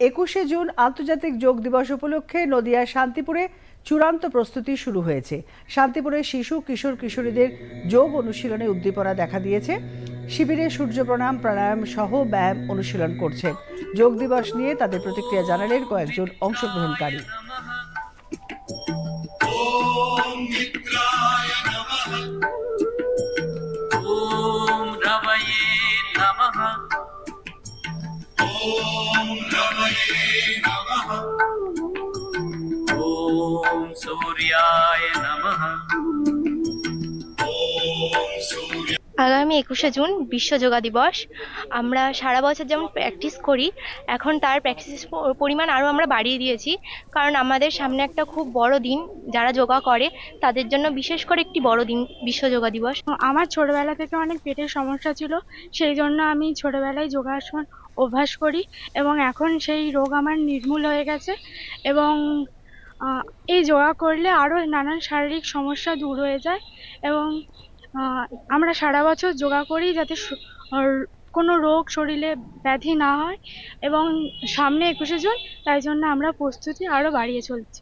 একুশে জুন আন্তর্জাতিক যোগ দিবস উপলক্ষে নদিয়ার শান্তিপুরে চূড়ান্ত প্রস্তুতি শুরু হয়েছে। শান্তিপুরে শিশু, কিশোর, কিশোরীদের যোগ অনুশীলনে উদ্দীপনা দেখা দিয়েছে। শিবিরে সূর্য প্রণাম প্রাণায়াম সহ ব্যায়াম অনুশীলন করছে। যোগ দিবস নিয়ে তাদের প্রতিক্রিয়া জানালেন কয়েকজন অংশগ্রহণকারী। सूर्याय नमः আগামী একুশে জুন বিশ্ব যোগা দিবস। আমরা সারা বছর যেমন প্র্যাকটিস করি, এখন তার প্র্যাকটিস পরিমাণ আরও আমরা বাড়িয়ে দিয়েছি। কারণ আমাদের সামনে একটা খুব বড় দিন, যারা যোগা করে, তাদের জন্য বিশেষ করে একটি বড় দিন বিশ্ব যোগা দিবস। আমার ছোটবেলা থেকে অনেক পেটের সমস্যা ছিল, সেই জন্য আমি ছোটবেলায় যোগাসন অভ্যাস করি এবং এখন সেই রোগ আমার নির্মূল হয়ে গেছে এবং এই যোগা করলে আরও নানান শারীরিক সমস্যা দূর হয়ে যায় এবং আমরা সারা বছর যোগা করি যাতে কোনো রোগ শরীরে ব্যাধি না হয় এবং সামনে একুশে জুন, তাই জন্য আমরা প্রস্তুতি আরও বাড়িয়ে চলছি।